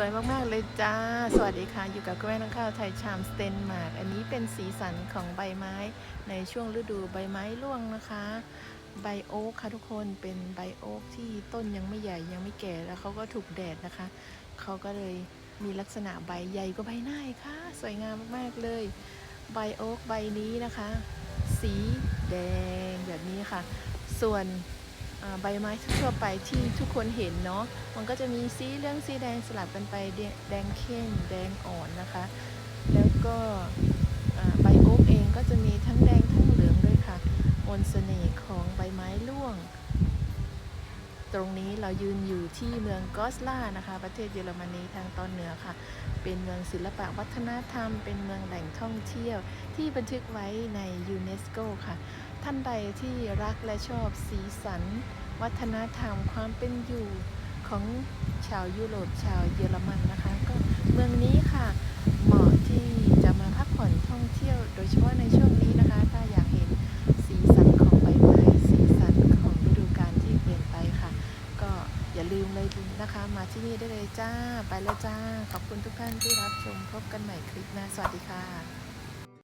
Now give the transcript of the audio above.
สวยมาก ๆ เลยจ้า สวัสดีค่ะ อยู่กับกแม่น้องข้าวไทยชามสเตนมาร์กอันนี้เป็นสีสันของใบไม้ในช่วงฤดูใบไม้ร่วงนะคะ ใบโอ๊กค่ะทุกคนเป็นใบโอ๊กที่ต้นยังไม่ใหญ่ยังไม่แก่แล้วเขาก็ถูกแดดนะคะ เขาก็เลยมีลักษณะใบใหญ่กว่าใบหน้าค่ะ สวยงามมากๆเลย ใบโอ๊กใบนี้นะคะ สีแดงแบบนี้ค่ะ ส่วน ใบไม้ทั่วไปที่ทุกคนเห็นเนาะ มันก็จะมีสีเรื่องสีแดงสลับกันไปแดงแดงเข้มแดงอ่อนนะคะ แล้วก็ใบโอ๊กเองก็จะมีทั้งแดงทั้งเหลืองด้วยค่ะมนต์เสน่ห์ของใบไม้ร่วง ตรงนี้เรายืนอยู่ที่เมืองกอสลานะคะ ประเทศเยอรมนีทางตอนเหนือค่ะ เป็นเมืองศิลปะวัฒนธรรม เป็นเมืองแหล่งท่องเที่ยว ที่บันทึกไว้ในยูเนสโกค่ะ ท่านใดที่รักและชอบสีสัน วัฒนธรรมความเป็นอยู่ของชาวยุโรปชาวเยอรมันนะคะ ก็เมืองนี้ค่ะ อย่าลืมเลยนะคะ มาที่นี่ได้เลยจ้า ไปแล้วจ้า ขอบคุณทุกท่านที่รับชมพบกันใหม่คลิปหน้าสวัสดีค่ะ